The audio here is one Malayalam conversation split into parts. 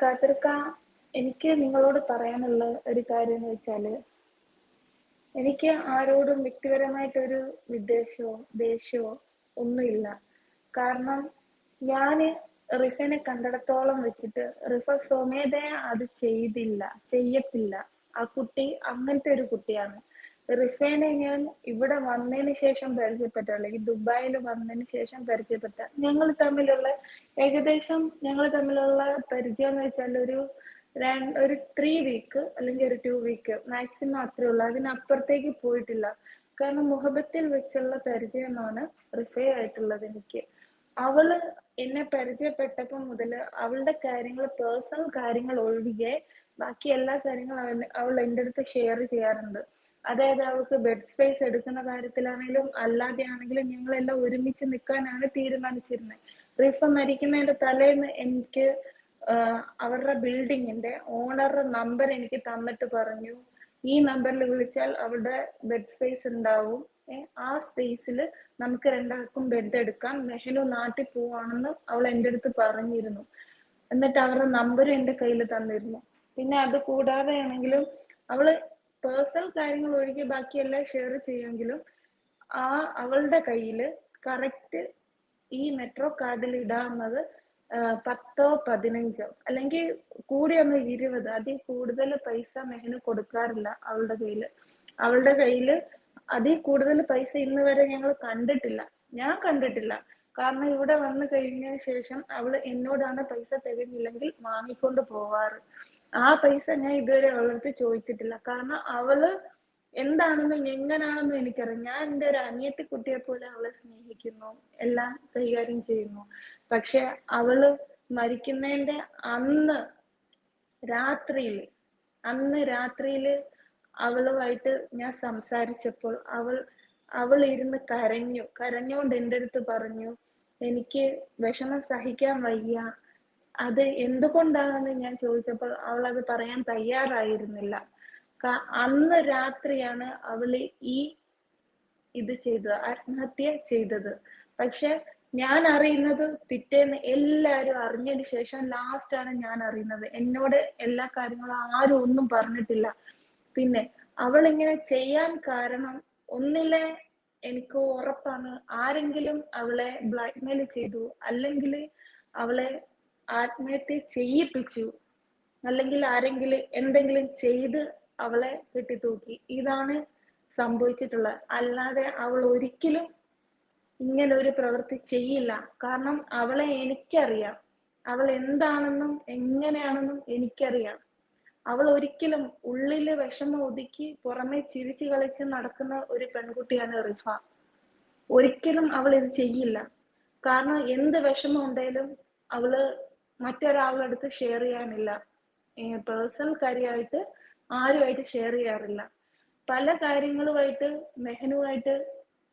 ഖാദിർക്ക എനിക്ക് നിങ്ങളോട് പറയാനുള്ള ഒരു കാര്യം എന്ന് വെച്ചാൽ എനിക്ക് ആരോടും വ്യക്തിപരമായിട്ടൊരു വിദ്വേഷമോ ദേഷ്യമോ ഒന്നുമില്ല. കാരണം ഞാൻ റിഫനെ കണ്ടിടത്തോളം വെച്ചിട്ട് റിഫ സ്വമേധയ അത് ചെയ്തില്ല ചെയ്യത്തില്ല. ആ കുട്ടി അങ്ങനത്തെ ഒരു കുട്ടിയാണ്. റിഫേനെ ഞാൻ ഇവിടെ വന്നതിന് ശേഷം പരിചയപ്പെട്ട അല്ലെങ്കിൽ ദുബായിൽ വന്നതിന് ശേഷം പരിചയപ്പെട്ട ഞങ്ങൾ തമ്മിലുള്ള ഏകദേശം ഞങ്ങൾ തമ്മിലുള്ള പരിചയം എന്ന് വെച്ചാൽ ഒരു ഒരു ത്രീ വീക്ക് അല്ലെങ്കിൽ ഒരു ടു വീക്ക് മാക്സിമം അത്രേ ഉള്ളൂ. അതിനപ്പുറത്തേക്ക് പോയിട്ടില്ല. കാരണം മുഹബത്തിൽ വെച്ചുള്ള പരിചയമാണ് റിഫൈ ആയിട്ടുള്ളത് എനിക്ക്. അവൾ എന്നെ പരിചയപ്പെട്ടപ്പോൾ മുതൽ അവളുടെ കാര്യങ്ങൾ പേഴ്സണൽ കാര്യങ്ങൾ ഒഴികെ ബാക്കി എല്ലാ കാര്യങ്ങളും അവൾ എന്റെ അടുത്ത് ഷെയർ ചെയ്യാറുണ്ട്. അതായത് അവർക്ക് ബെഡ് സ്പേസ് എടുക്കുന്ന കാര്യത്തിലാണെങ്കിലും അല്ലാതെ ആണെങ്കിലും ഞങ്ങളെല്ലാം ഒരുമിച്ച് നിൽക്കാനാണ് തീരുമാനിച്ചിരുന്നത് റിഫ മരിക്കുന്നതിന്റെ തലേന്ന് എനിക്ക് അവരുടെ ബിൽഡിങ്ങിന്റെ ഓണറുടെ നമ്പർ എനിക്ക് തന്നിട്ട് പറഞ്ഞു. ഈ നമ്പറിൽ വിളിച്ചാൽ അവിടെ ബെഡ് സ്പേസ് ഉണ്ടാവും. ആ സ്പേസിൽ നമുക്ക് രണ്ടാൾക്കും ബെഡ് എടുക്കാം. മെഹനു നാട്ടിൽ പോവാണെന്ന് അവൾ എന്റെ അടുത്ത് പറഞ്ഞിരുന്നു. എന്നിട്ട് അവരുടെ നമ്പർ എന്റെ കയ്യിൽ തന്നിരുന്നു. പിന്നെ അത് കൂടാതെ ആണെങ്കിലും അവൾ പേഴ്സണൽ കാര്യങ്ങൾ ഒഴികെ ബാക്കിയെല്ലാം ഷെയർ ചെയ്യുമെങ്കിലും ആ അവളുടെ കയ്യിൽ കറക്റ്റ് ഈ മെട്രോ കാർഡിൽ ഇടാവുന്നത് പത്തോ പതിനഞ്ചോ അല്ലെങ്കിൽ കൂടിയൊന്ന് ഇരുപത് അതിൽ കൂടുതൽ പൈസ മെഹന് കൊടുക്കാറില്ല അവളുടെ കയ്യിൽ. അവളുടെ കയ്യിൽ അതിൽ കൂടുതൽ പൈസ ഇന്ന് വരെ ഞങ്ങൾ കണ്ടിട്ടില്ല. ഞാൻ കണ്ടിട്ടില്ല. കാരണം ഇവിടെ വന്നു കഴിഞ്ഞ ശേഷം അവൾ എന്നോടാണ് പൈസ തികഞ്ഞില്ലെങ്കിൽ വാങ്ങിക്കൊണ്ട് പോവാറ്. ആ പൈസ ഞാൻ ഇതുവരെ അവളടുത്ത് ചോദിച്ചിട്ടില്ല. കാരണം അവൾ എന്താണെന്നും എങ്ങനാണെന്നും എനിക്കറിയാം. ഞാൻ എന്റെ ഒരു അനിയത്തി കുട്ടിയെ പോലെ അവളെ സ്നേഹിക്കുന്നു എല്ലാം കൈകാര്യം ചെയ്യുന്നു. പക്ഷെ അവൾ മരിക്കുന്നതിന്റെ അന്ന് രാത്രിയിൽ അന്ന് രാത്രിയിൽ അവളുമായിട്ട് ഞാൻ സംസാരിച്ചപ്പോൾ അവൾ അവൾ ഇരുന്ന് കരഞ്ഞു. കരഞ്ഞുകൊണ്ട് എന്റെ അടുത്ത് പറഞ്ഞു എനിക്ക് വിഷമം സഹിക്കാൻ വയ്യ. അത് എന്തുകൊണ്ടാണെന്ന് ഞാൻ ചോദിച്ചപ്പോൾ അവൾ അത് പറയാൻ തയ്യാറായിരുന്നില്ല. അന്ന് രാത്രിയാണ് അവൾ ഈ ഇത് ചെയ്തത് ആത്മഹത്യ ചെയ്തത്. പക്ഷെ ഞാൻ അറിയുന്നത് പിറ്റേന്ന് എല്ലാവരും അറിഞ്ഞതിന് ശേഷം ലാസ്റ്റ് ആണ് ഞാൻ അറിയുന്നത്. എന്നോട് എല്ലാ കാര്യങ്ങളും ആരും ഒന്നും പറഞ്ഞിട്ടില്ല. പിന്നെ അവൾ ഇങ്ങനെ ചെയ്യാൻ കാരണം ഒന്നിലെ എനിക്ക് ഉറപ്പാണ്. ആരെങ്കിലും അവളെ ബ്ലാക്ക്മെയിൽ ചെയ്തു അല്ലെങ്കിൽ അവളെ ആത്മഹത്യ ചെയ്യിപ്പിച്ചു. അല്ലെങ്കിൽ ആരെങ്കിലും എന്തെങ്കിലും ചെയ്ത് അവളെ കെട്ടിത്തൂക്കി. ഇതാണ് സംഭവിച്ചിട്ടുള്ളത്. അല്ലാതെ അവൾ ഒരിക്കലും ഇങ്ങനെ ഒരു പ്രവൃത്തി ചെയ്യില്ല. കാരണം അവളെ എനിക്കറിയാം. അവൾ എന്താണെന്നും എങ്ങനെയാണെന്നും എനിക്കറിയാം. അവൾ ഒരിക്കലും ഉള്ളിൽ വിഷമം ഒതുക്കി പുറമെ ചിരിച്ചു കളിച്ച് നടക്കുന്ന ഒരു പെൺകുട്ടിയാണ് റിഫ. ഒരിക്കലും അവൾ ഇത് ചെയ്യില്ല. കാരണം എന്ത് വിഷമം ഉണ്ടെങ്കിലും അവൾ മറ്റൊരാളുടെ അടുത്ത് ഷെയർ ചെയ്യാനില്ല പേഴ്സണൽ കാര്യമായിട്ട് ആരുമായിട്ട് ഷെയർ ചെയ്യാറില്ല. പല കാര്യങ്ങളുമായിട്ട് മെഹനുമായിട്ട്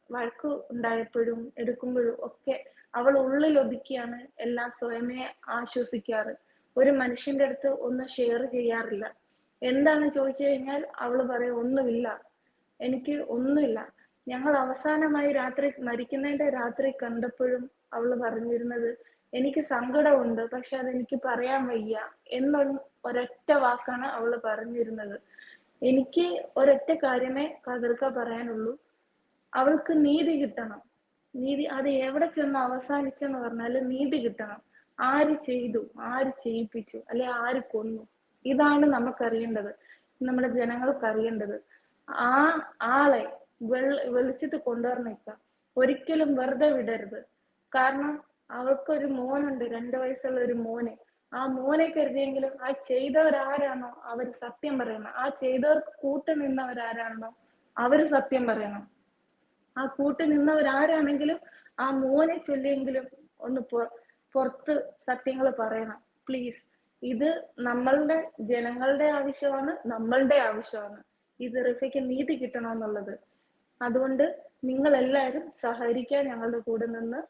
വഴക്ക് ഉണ്ടായപ്പോഴും എടുക്കുമ്പോഴും ഒക്കെ അവൾ ഉള്ളിൽ ഒതുക്കിയാണ് എല്ലാം സ്വയമേ ആശ്വസിക്കാറ്. ഒരു മനുഷ്യന്റെ അടുത്ത് ഒന്നും ഷെയർ ചെയ്യാറില്ല. എന്താണ് ചോദിച്ചു കഴിഞ്ഞാൽ അവൾ പറയും ഒന്നുമില്ല. എനിക്ക് ഒന്നുമില്ല. ഞങ്ങൾ അവസാനമായി രാത്രി മരിക്കുന്നതിന്റെ രാത്രി കണ്ടപ്പോഴും അവൾ പറഞ്ഞിരുന്നത് എനിക്ക് സങ്കടമുണ്ട് പക്ഷെ അതെനിക്ക് പറയാൻ വയ്യ എന്നൊരു ഒരൊറ്റ വാക്കാണ് അവൾ പറഞ്ഞിരുന്നത്. എനിക്ക് ഒരൊറ്റ കാര്യമേ കതിർക്ക പറയാനുള്ളൂ. അവൾക്ക് നീതി കിട്ടണം. നീതി അത് എവിടെ ചെന്ന് അവസാനിച്ചെന്ന് പറഞ്ഞാൽ നീതി കിട്ടണം. ആര് ചെയ്തു ആര് ചെയ്യിപ്പിച്ചു അല്ലെ ആര് കൊന്നു? ഇതാണ് നമുക്കറിയേണ്ടത്. നമ്മുടെ ജനങ്ങൾക്ക് അറിയേണ്ടത് ആ ആളെ വെൾ വെളിച്ചത്ത് കൊണ്ടുവന്നിക്ക ഒരിക്കലും വെറുതെ വിടരുത്. കാരണം അവൾക്കൊരു മോനുണ്ട് രണ്ടു വയസ്സുള്ള ഒരു മോന്. ആ മോനെ കരുതിയെങ്കിലും ആ ചെയ്തവരാരാണോ അവർ സത്യം പറയണം. ആ ചെയ്തവർക്ക് കൂട്ടു നിന്നവരാരാണോ അവർ സത്യം പറയണം. ആ കൂട്ടി നിന്നവരാരാണെങ്കിലും ആ മോനെ ചൊല്ലിയെങ്കിലും ഒന്ന് പുറത്ത് സത്യങ്ങൾ പറയണം. പ്ലീസ് ഇത് നമ്മളുടെ ജനങ്ങളുടെ ആവശ്യമാണ് നമ്മളുടെ ആവശ്യമാണ്. ഇത് റിഫയ്ക്ക് നീതി കിട്ടണമെന്നുള്ളത് അതുകൊണ്ട് നിങ്ങൾ എല്ലാവരും സഹകരിക്കാൻ ഞങ്ങളുടെ കൂടെ നിന്ന്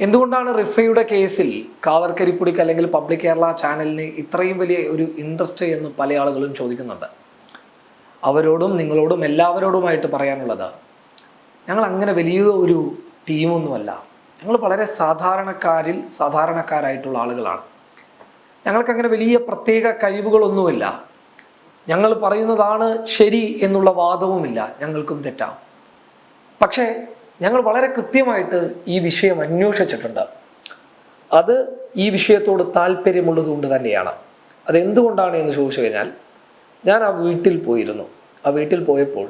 എന്തുകൊണ്ടാണ് റിഫയുടെ കേസിൽ കാവർക്കരിപ്പുടിക്ക് അല്ലെങ്കിൽ പബ്ലിക് കേരള ചാനലിന് ഇത്രയും വലിയ ഒരു ഇൻട്രസ്റ്റ് എന്ന് പല ആളുകളും ചോദിക്കുന്നുണ്ട്? അവരോടും നിങ്ങളോടും എല്ലാവരോടുമായിട്ട് പറയാനുള്ളത് ഞങ്ങൾ അങ്ങനെ വലിയ ഒരു ടീമൊന്നുമല്ല ഞങ്ങൾ വളരെ സാധാരണക്കാരിൽ സാധാരണക്കാരായിട്ടുള്ള ആളുകളാണ്. ഞങ്ങൾക്കങ്ങനെ വലിയ പ്രത്യേക കഴിവുകളൊന്നുമില്ല. ഞങ്ങൾ പറയുന്നതാണ് ശരി എന്നുള്ള വാദവുമില്ല. ഞങ്ങൾക്കും തെറ്റാം. പക്ഷേ ഞങ്ങൾ വളരെ കൃത്യമായിട്ട് ഈ വിഷയം അന്വേഷിച്ചിട്ടുണ്ട്. അത് ഈ വിഷയത്തോട് താല്പര്യമുള്ളത് കൊണ്ട് തന്നെയാണ് അതെന്തുകൊണ്ടാണ് എന്ന് ചോദിച്ചു കഴിഞ്ഞാൽ ഞാൻ ആ വീട്ടിൽ പോയിരുന്നു. ആ വീട്ടിൽ പോയപ്പോൾ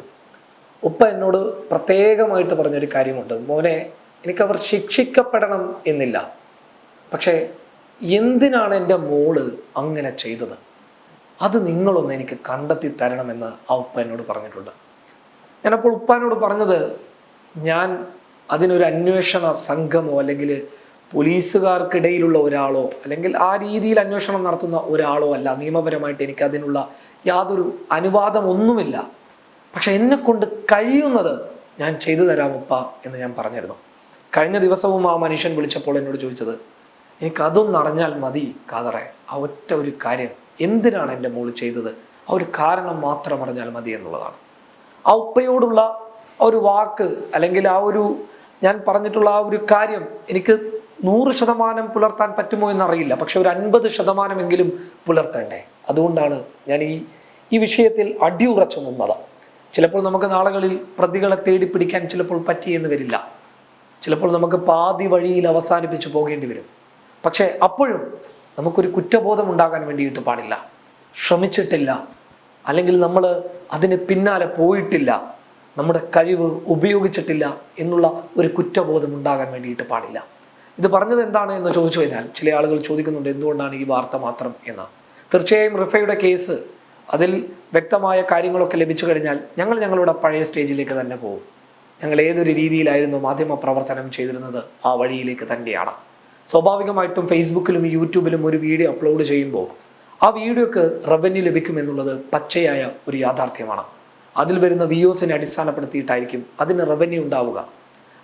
ഉപ്പ എന്നോട് പ്രത്യേകമായിട്ട് പറഞ്ഞൊരു കാര്യമുണ്ട്. മോനെ എനിക്കവർ ശിക്ഷിക്കപ്പെടണം എന്നില്ല. പക്ഷേ എന്തിനാണ് എന്റെ മോൾ അങ്ങനെ ചെയ്തത്? അത് നിങ്ങളൊന്ന് എനിക്ക് കണ്ടെത്തി തരണമെന്ന് ആ ഉപ്പ എന്നോട് പറഞ്ഞിട്ടുണ്ട്. ഞാനപ്പോൾ ഉപ്പാനോട് പറഞ്ഞത് ഞാൻ അതിനൊരു അന്വേഷണ സംഘമോ അല്ലെങ്കിൽ പോലീസുകാർക്കിടയിലുള്ള ഒരാളോ അല്ലെങ്കിൽ ആ രീതിയിൽ അന്വേഷണം നടത്തുന്ന ഒരാളോ അല്ല. നിയമപരമായിട്ട് എനിക്ക് അതിനുള്ള യാതൊരു അനുവാദം ഒന്നുമില്ല പക്ഷെ എന്നെ കൊണ്ട് കഴിയുന്നത് ഞാൻ ചെയ്തു തരാമപ്പ എന്ന് ഞാൻ പറഞ്ഞിരുന്നു. കഴിഞ്ഞ ദിവസവും ആ മനുഷ്യൻ വിളിച്ചപ്പോൾ എന്നോട് ചോദിച്ചത് എനിക്ക് അതൊന്നും അറിഞ്ഞാൽ മതി കാതറെ ആ ഒറ്റ ഒരു കാര്യം. എന്തിനാണ് എന്റെ മോൾ ചെയ്തത്? ആ ഒരു കാരണം മാത്രം അറിഞ്ഞാൽ മതി എന്നുള്ളതാണ്. ആ ഉപ്പയോടുള്ള ഒരു വാക്ക് അല്ലെങ്കിൽ ആ ഒരു ഞാൻ പറഞ്ഞിട്ടുള്ള ആ ഒരു കാര്യം എനിക്ക് നൂറ് ശതമാനം പുലർത്താൻ പറ്റുമോ എന്നറിയില്ല. പക്ഷെ ഒരു അൻപത് ശതമാനമെങ്കിലും പുലർത്തണ്ടേ. അതുകൊണ്ടാണ് ഞാൻ ഈ ഈ വിഷയത്തിൽ അടിയുറച്ചു നിന്നത്. ചിലപ്പോൾ നമുക്ക് നാളുകളിൽ പ്രതികളെ തേടി പിടിക്കാൻ ചിലപ്പോൾ പറ്റിയെന്ന് വരില്ല. ചിലപ്പോൾ നമുക്ക് പാതി വഴിയിൽ അവസാനിപ്പിച്ച് പോകേണ്ടി വരും. പക്ഷേ അപ്പോഴും നമുക്കൊരു കുറ്റബോധം ഉണ്ടാകാൻ വേണ്ടിയിട്ട് പാടില്ല. ശ്രമിച്ചിട്ടില്ല. അല്ലെങ്കിൽ നമ്മൾ അതിന് പിന്നാലെ പോയിട്ടില്ല. നമ്മുടെ കഴിവ് ഉപയോഗിച്ചിട്ടില്ല എന്നുള്ള ഒരു കുറ്റബോധം ഉണ്ടാകാൻ വേണ്ടിയിട്ട് പാടില്ല. ഇത് പറഞ്ഞത് എന്താണ് എന്ന് ചോദിച്ചു കഴിഞ്ഞാൽ ചില ആളുകൾ ചോദിക്കുന്നുണ്ട് എന്തുകൊണ്ടാണ് ഈ വാർത്ത മാത്രം എന്ന്. തീർച്ചയായും റിഫയുടെ കേസ് അതിൽ വ്യക്തമായ കാര്യങ്ങളൊക്കെ ലഭിച്ചു കഴിഞ്ഞാൽ ഞങ്ങൾ ഞങ്ങളുടെ പഴയ സ്റ്റേജിലേക്ക് തന്നെ പോകും. ഞങ്ങൾ ഏതൊരു രീതിയിലായിരുന്നു മാധ്യമ പ്രവർത്തനം ചെയ്തിരുന്നത് ആ വഴിയിലേക്ക് തന്നെയാണ്. സ്വാഭാവികമായിട്ടും ഫേസ്ബുക്കിലും യൂട്യൂബിലും ഒരു വീഡിയോ അപ്ലോഡ് ചെയ്യുമ്പോൾ ആ വീഡിയോക്ക് റവന്യൂ ലഭിക്കുമെന്നുള്ളത് പച്ചയായ ഒരു യാഥാർത്ഥ്യമാണ്. അതിൽ വരുന്ന വി ഒസിനെ അടിസ്ഥാനപ്പെടുത്തിയിട്ടായിരിക്കും അതിന് റവന്യൂ ഉണ്ടാവുക.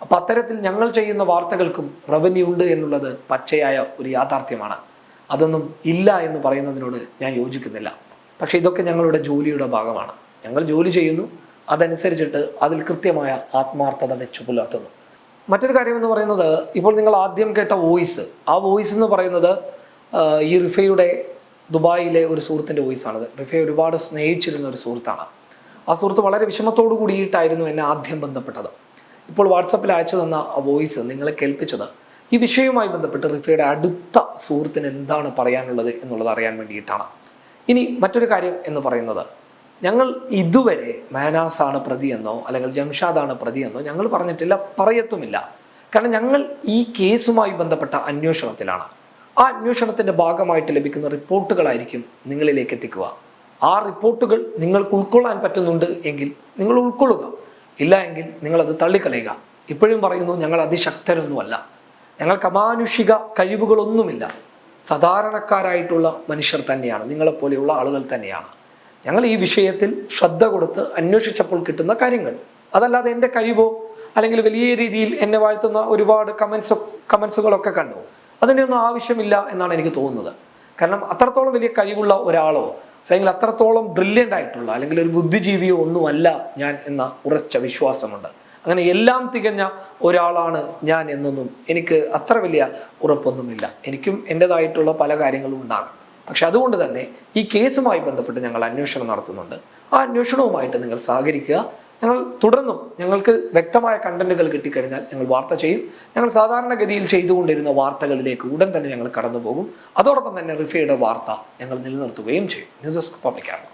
അപ്പൊ അത്തരത്തിൽ ഞങ്ങൾ ചെയ്യുന്ന വാർത്തകൾക്കും റവന്യൂ ഉണ്ട് എന്നുള്ളത് പച്ചയായ ഒരു യാഥാർത്ഥ്യമാണ്. അതൊന്നും ഇല്ല എന്ന് പറയുന്നതിനോട് ഞാൻ യോജിക്കുന്നില്ല. പക്ഷേ ഇതൊക്കെ ഞങ്ങളുടെ ജോലിയുടെ ഭാഗമാണ്. ഞങ്ങൾ ജോലി ചെയ്യുന്നു അതനുസരിച്ചിട്ട് അതിൽ കൃത്യമായ ആത്മാർത്ഥത വെച്ചു പുലർത്തുന്നു. മറ്റൊരു കാര്യം എന്ന് പറയുന്നത് ഇപ്പോൾ നിങ്ങൾ ആദ്യം കേട്ട വോയിസ് ആ വോയിസ് എന്ന് പറയുന്നത് ഈ റിഫയുടെ ദുബായിലെ ഒരു സുഹൃത്തിന്റെ വോയിസാണത്. റിഫയെ ഒരുപാട് സ്നേഹിച്ചിരുന്ന ഒരു സുഹൃത്താണ്. ആ സുഹൃത്ത് വളരെ വിഷമത്തോടു കൂടിയിട്ടായിരുന്നു എന്നെ ആദ്യം ബന്ധപ്പെട്ടത്. ഇപ്പോൾ വാട്സപ്പിൽ അയച്ചു തന്ന ആ വോയിസ് നിങ്ങളെ കേൾപ്പിച്ചത് ഈ വിഷയവുമായി ബന്ധപ്പെട്ട് റിഫയുടെ അടുത്ത സുഹൃത്തിന് എന്താണ് പറയാനുള്ളത് എന്നുള്ളത് അറിയാൻ വേണ്ടിയിട്ടാണ്. ഇനി മറ്റൊരു കാര്യം എന്ന് പറയുന്നത് ഞങ്ങൾ ഇതുവരെ മാനാസാണ് പ്രതിയെന്നോ അല്ലെങ്കിൽ ജംഷാദാണ് പ്രതിയെന്നോ ഞങ്ങൾ പറഞ്ഞിട്ടില്ല പറയത്തുമില്ല. കാരണം ഞങ്ങൾ ഈ കേസുമായി ബന്ധപ്പെട്ട അന്വേഷണത്തിലാണ്. ആ അന്വേഷണത്തിന്റെ ഭാഗമായിട്ട് ലഭിക്കുന്ന റിപ്പോർട്ടുകളായിരിക്കും നിങ്ങളിലേക്ക് എത്തിക്കുക. ആ റിപ്പോർട്ടുകൾ നിങ്ങൾക്ക് ഉൾക്കൊള്ളാൻ പറ്റുന്നുണ്ട് എങ്കിൽ നിങ്ങൾ ഉൾക്കൊള്ളുക. ഇല്ല എങ്കിൽ നിങ്ങളത് തള്ളിക്കളയുക. ഇപ്പോഴും പറയുന്നു ഞങ്ങൾ അതിശക്തരൊന്നുമല്ല. ഞങ്ങൾക്ക് അമാനുഷിക കഴിവുകളൊന്നുമില്ല. സാധാരണക്കാരായിട്ടുള്ള മനുഷ്യർ തന്നെയാണ്. നിങ്ങളെപ്പോലെയുള്ള ആളുകൾ തന്നെയാണ്. ഞങ്ങൾ ഈ വിഷയത്തിൽ ശ്രദ്ധ കൊടുത്ത് അന്വേഷിച്ചപ്പോൾ കിട്ടുന്ന കാര്യങ്ങൾ. അതല്ലാതെ എന്റെ കഴിവോ അല്ലെങ്കിൽ വലിയ രീതിയിൽ എന്നെ വാഴ്ത്തുന്ന ഒരുപാട് കമൻസ് കമൻസുകളൊക്കെ കണ്ടു? അതിന്റെ ഒന്നും ആവശ്യമില്ല എന്നാണ് എനിക്ക് തോന്നുന്നത്. കാരണം അത്രത്തോളം വലിയ കഴിവുള്ള ഒരാളോ അല്ലെങ്കിൽ അത്രത്തോളം ബ്രില്യന്റ് ആയിട്ടുള്ള അല്ലെങ്കിൽ ഒരു ബുദ്ധിജീവിയോ ഒന്നുമല്ല ഞാൻ എന്ന ഉറച്ച വിശ്വാസമുണ്ട്. അങ്ങനെ എല്ലാം തികഞ്ഞ ഒരാളാണ് ഞാൻ എന്നൊന്നും എനിക്ക് അത്ര വലിയ ഉറപ്പൊന്നുമില്ല. എനിക്കും എന്റെതായിട്ടുള്ള പല കാര്യങ്ങളും ഉണ്ടാകും. പക്ഷെ അതുകൊണ്ട് തന്നെ ഈ കേസുമായി ബന്ധപ്പെട്ട് ഞങ്ങൾ അന്വേഷണം നടത്തുന്നുണ്ട്. ആ അന്വേഷണവുമായിട്ട് നിങ്ങൾ സഹകരിക്കുക. ഞങ്ങൾ തുടർന്നും ഞങ്ങൾക്ക് വ്യക്തമായ കണ്ടന്റുകൾ കിട്ടിക്കഴിഞ്ഞാൽ ഞങ്ങൾ വാർത്ത ചെയ്യും. ഞങ്ങൾ സാധാരണഗതിയിൽ ചെയ്തുകൊണ്ടിരുന്ന വാർത്തകളിലേക്ക് ഉടൻ തന്നെ ഞങ്ങൾ കടന്നു പോകും അതോടൊപ്പം തന്നെ റിഫയുടെ വാർത്ത ഞങ്ങൾ നിലനിർത്തുകയും ചെയ്യും. News desk പബ്ലിക്കാണ്